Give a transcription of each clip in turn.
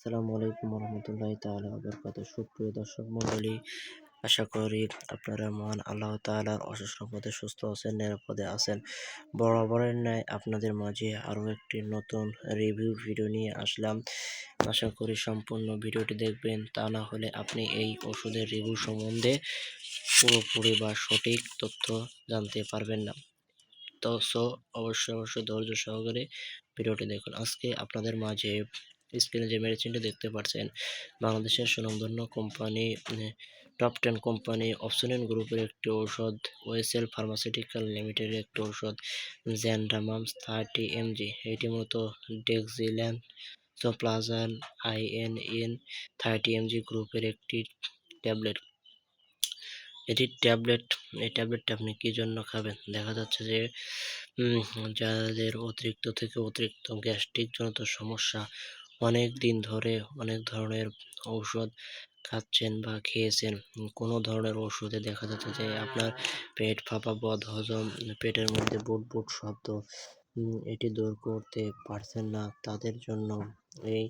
আসসালামু আলাইকুম রহমতুল্লাহ তাআলা বরকাত সুপ্রিয় দর্শক মণ্ডলী, আশা করি আপনারা মহান আল্লাহ তাআলার অশেষ রহমতে সুস্থ আছেন, নিরাপদে আছেন। বরাবরের ন্যায় আপনাদের মাঝে আরও একটি নতুন রিভিউ ভিডিও নিয়ে আসলাম। আশা করি সম্পূর্ণ ভিডিওটি দেখবেন। তা না হলে আপনি এই ওষুধের রিভিউ সম্বন্ধে পুরোপুরি বা সঠিক তথ্য জানতে পারবেন না। তো সো অবশ্যই অবশ্যই ধৈর্য সহকারে ভিডিওটি দেখুন। আজকে আপনাদের মাঝে স্ক্রিনে যে মেডিসিনটি দেখতে পাচ্ছেন বাংলাদেশের সুনামধন্য কোম্পানি টপ টেন কোম্পানি, অপশনিন গ্রুপের একটি ঔষধ ওয়েসেল ফার্মাসিউটিক্যাল লিমিটেডের একটি ঔষধ জ্যান্ডামামস থার্টি এমজি এটি মূলত ডেক্সিল্যান সোপ্লাজান আইএন এন থার্টি এমজি গ্রুপের একটি ট্যাবলেট এটি ট্যাবলেট এই ট্যাবলেটটা আপনি কী জন্য খাবেন? দেখা যাচ্ছে যে যাদের অতিরিক্ত থেকে অতিরিক্ত গ্যাস্ট্রিক জনিত সমস্যা অনেক দিন ধরে অনেক ধরনের ঔষধ খাচ্ছেন বা খেয়েছেন। কোনো ধরনের ওষুধে দেখা যাচ্ছে যে আপনার পেট ফাঁপা বদ হজম পেটের মধ্যে বুট বুট শব্দ এটি দূর করতে পারছেন না। তাদের জন্য এই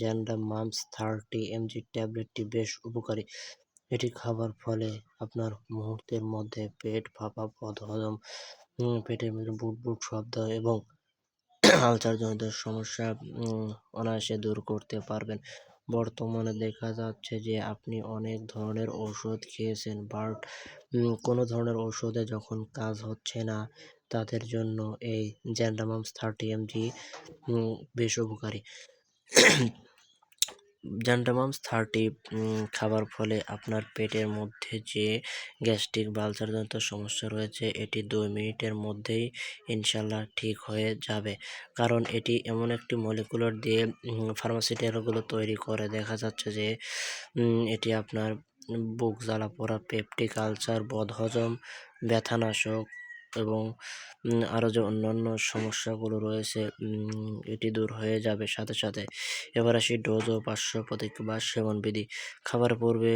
জ্যান্ডা মামস থার্টি এমজি ট্যাবলেটটি বেশ উপকারী। এটি খাবার ফলে আপনার মুহূর্তের মধ্যে পেট ফাঁপা বদ হজম পেটের মধ্যে বুট বুট শব্দ এবং আলসারজনিত সমস্যা অনায়াসে দূর করতে পারবেন। বর্তমানে দেখা যাচ্ছে যে আপনি অনেক ধরনের ওষুধ খেয়েছেন, বাট কোনো ধরনের ওষুধে যখন কাজ হচ্ছে না, তাদের জন্য এই জ্যান্ডামামস থার্টি এমজি বেশ উপকারী। জ্যান্ডামামস থার্টি খাবার ফলে আপনার পেটের মধ্যে যে গ্যাস্ট্রিক বা আলসারজনিত সমস্যা রয়েছে, এটি দুই মিনিটের মধ্যেই ইনশাল্লাহ ঠিক হয়ে যাবে। কারণ এটি এমন একটি মলিকুলার দিয়ে ফার্মাসিউটিক্যালগুলো তৈরি করে। দেখা যাচ্ছে যে এটি আপনার বুক জ্বালা পোড়া পেপটিক আলসার বদহজম, ব্যথানাশক এবং আরও যে অন্যান্য সমস্যাগুলো রয়েছে এটি দূর হয়ে যাবে সাথে সাথে। এবার আসি ডোজ ও পার্শ্ব প্রতিক্রিয়া সেবন বিধি। খাবার পূর্বে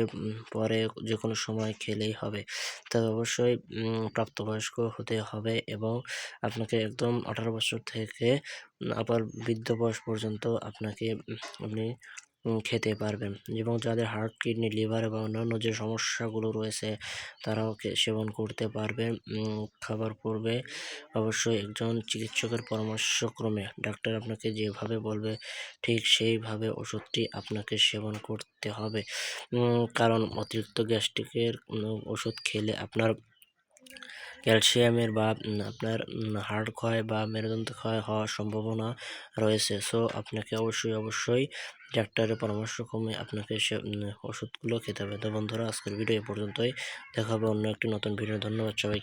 পরে যে কোনো সময় খেলেই হবে। তবে অবশ্যই প্রাপ্তবয়স্ক হতে হবে এবং আপনাকে একদম আঠারো বছর থেকে আবার বৃদ্ধ বয়স পর্যন্ত আপনাকে আপনি খেতে পারবেন। এবং যাদের হার্ট কিডনি লিভার এবং অন্যান্য যে সমস্যাগুলো রয়েছে, তারাও সেবন করতে পারবে। খাবার পূর্বে অবশ্যই একজন চিকিৎসকের পরামর্শক্রমে ডাক্তার আপনাকে যেভাবে বলবে, ঠিক সেইভাবে ওষুধটি আপনাকে সেবন করতে হবে। কারণ অতিরিক্ত গ্যাস্ট্রিকের ওষুধ খেলে আপনার ক্যালসিয়ামের বা আপনার হাড় ক্ষয় বা মেরুদন্ত ক্ষয় হওয়ার সম্ভাবনা রয়েছে। সো, আপনাকে অবশ্যই অবশ্যই ডাক্তারের পরামর্শ কমে আপনাকে সে ওষুধগুলো খেতে হবে। তো বন্ধুরা, আজকের ভিডিও এ পর্যন্তই। দেখা হবে অন্য একটি নতুন ভিডিও ধন্যবাদ সবাইকে।